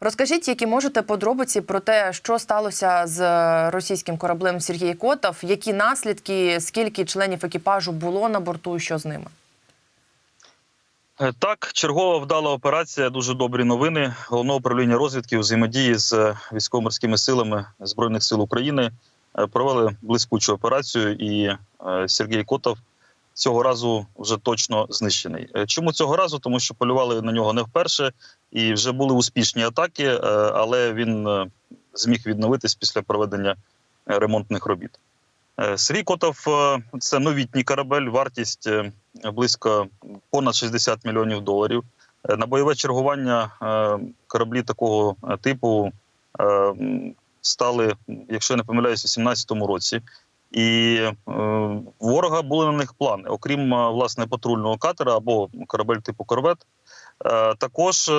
Розкажіть, які можете подробиці про те, що сталося з російським кораблем Сергій Котов, які наслідки, скільки членів екіпажу було на борту, що з ними? Е, Так, чергова вдала операція. Дуже добрі новини. Головне управління розвідки взаємодії з е, військово-морськими силами збройних сил України е, провели блискучу операцію, і е, Сергій Котов цього разу вже точно знищений. Е, Чому цього разу? Тому що полювали на нього не вперше, і вже були успішні атаки, е, але він е, зміг відновитись після проведення ремонтних робіт. Сергій Котов це новітній корабель, вартість близько понад 60 мільйонів доларів. На бойове чергування кораблі такого типу стали, якщо я не помиляюсь, у 2017 році. І е, ворога були на них плани, окрім е, власне патрульного катера або корабель типу корвет. е, Також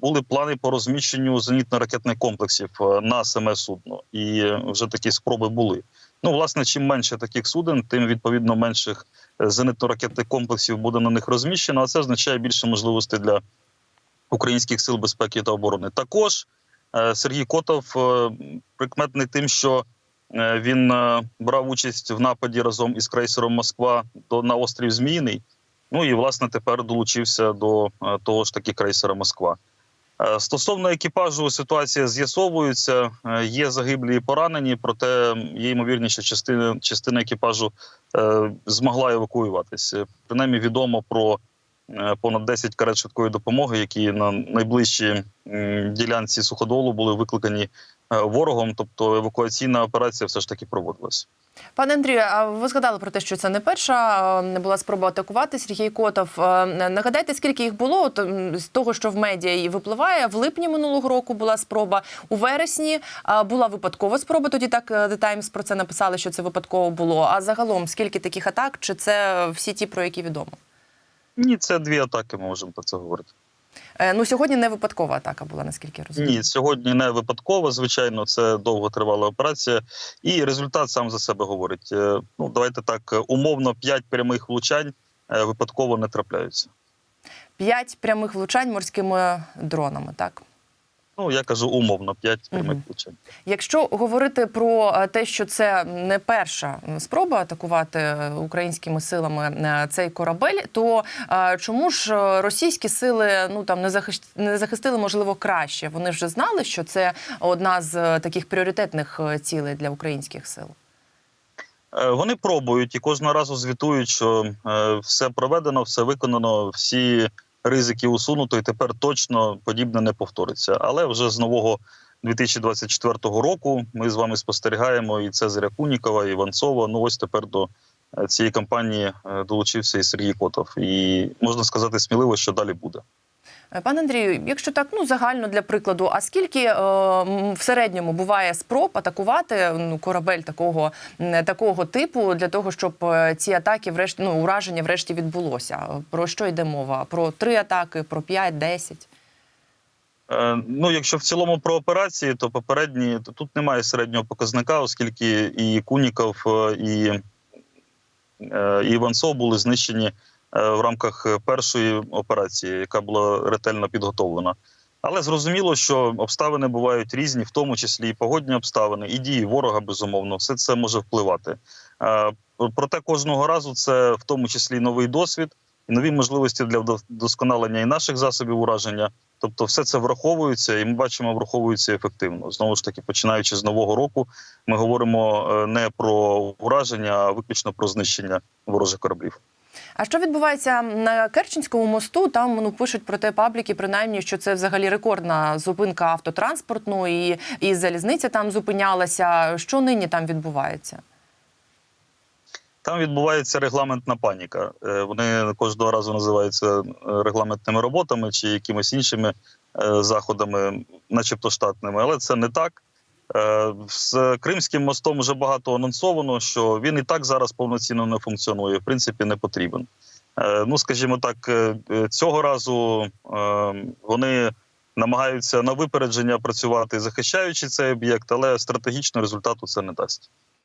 були плани по розміщенню зенітно-ракетних комплексів на саме судно, і вже такі спроби були. Ну, власне, чим менше таких суден, тим відповідно менших зенитно-ракетних комплексів буде на них розміщено. А це означає більше можливостей для українських сил безпеки та оборони. Також Сергій Котов прикметний тим, що він е, брав участь в нападі разом із крейсером Москва до на острів Зміїний. Ну і власне тепер долучився до е, того ж таки крейсера Москва. Е, Стосовно екіпажу, ситуація з'ясовується. Е, Є загиблі і поранені, проте є ймовірність, що частина, частина екіпажу е, змогла евакуюватися. Принаймні відомо про е, понад 10 карет швидкої допомоги, які на найближчій ділянці суходолу були викликані е, ворогом. Тобто евакуаційна операція все ж таки проводилась. Пане Андрію, а ви згадали про те, що це не перша е, була спроба атакувати Сергій Котов. Е, Нагадайте, скільки їх було? От, з того, що в медіа і випливає, в липні минулого року була спроба. У вересні е, була випадкова спроба. Тоді так е, The Times про це написали, що це випадково було. А загалом скільки таких атак? Чи це всі ті, про які відомо? Ні, це дві атаки. Ми можемо про це говорити. Е, Ну сьогодні не випадкова атака була, наскільки я розумію. Ні, сьогодні не випадкова. Звичайно, це довготривала операція, і результат сам за себе говорить. Е, Ну давайте так умовно, п'ять прямих влучань е, випадково не трапляються. П'ять прямих влучань морськими дронами. Так. Ну я кажу умовно, п'ять прямих Мгм. влучань. Якщо говорити про е, те, що це не перша спроба атакувати е, українськими силами е, цей корабель, то чому ж російські сили ну там не захищ- не захистили можливо краще? Вони вже знали, що це одна з таких пріоритетних цілей для українських сил. Вони пробують і кожного разу звітують, що все проведено, все виконано, всі ризики усунуто, і тепер точно подібне не повториться. Але вже з нового 2024 року ми з вами спостерігаємо і Цезаря Кунікова, і Іванцова. Ну ось тепер до е, цієї кампанії е, долучився і Сергій Котов. І можна сказати сміливо, що далі буде. Пане Андрію, якщо так ну загально для прикладу, а скільки е, в середньому буває спроб атакувати ну, корабель такого, такого типу для того, щоб е, ці атаки, врешті ну ураження, врешті відбулося? Про що йде мова? Про три атаки, про п'ять, десять? Е, Ну, якщо в цілому про операції, то попередні то тут немає середнього показника, оскільки і Куніков, е, і, і Іванцов були знищені в рамках е, першої операції, яка була ретельно підготовлена. Але зрозуміло, що обставини бувають різні, в тому числі і погодні обставини, і дії ворога, безумовно, все це може впливати. Е, Проте кожного разу це в тому числі новий досвід і нові можливості для вдосконалення і наших засобів ураження. Тобто, все це враховується, і ми бачимо, враховується ефективно. Знову ж таки, починаючи з нового року, ми говоримо е, не про ураження, а виключно про знищення ворожих кораблів. А що відбувається на Керченському мосту? Там ну пишуть про те пабліки, принаймні, що це взагалі рекордна зупинка автотранспортну, і, і залізниця там зупинялася. Що нині там відбувається? Там відбувається регламентна паніка. Е, Вони кожного разу називаються е, регламентними роботами чи якимись іншими е, заходами, начебто штатними, але це не так. Е, З Кримським мостом вже багато анонсовано, що він і так зараз повноцінно не функціонує, в принципі, не потрібен. Е, Ну, скажімо так, е, цього разу вони намагаються на випередження працювати, захищаючи цей об'єкт, але стратегічно результату це не дасть.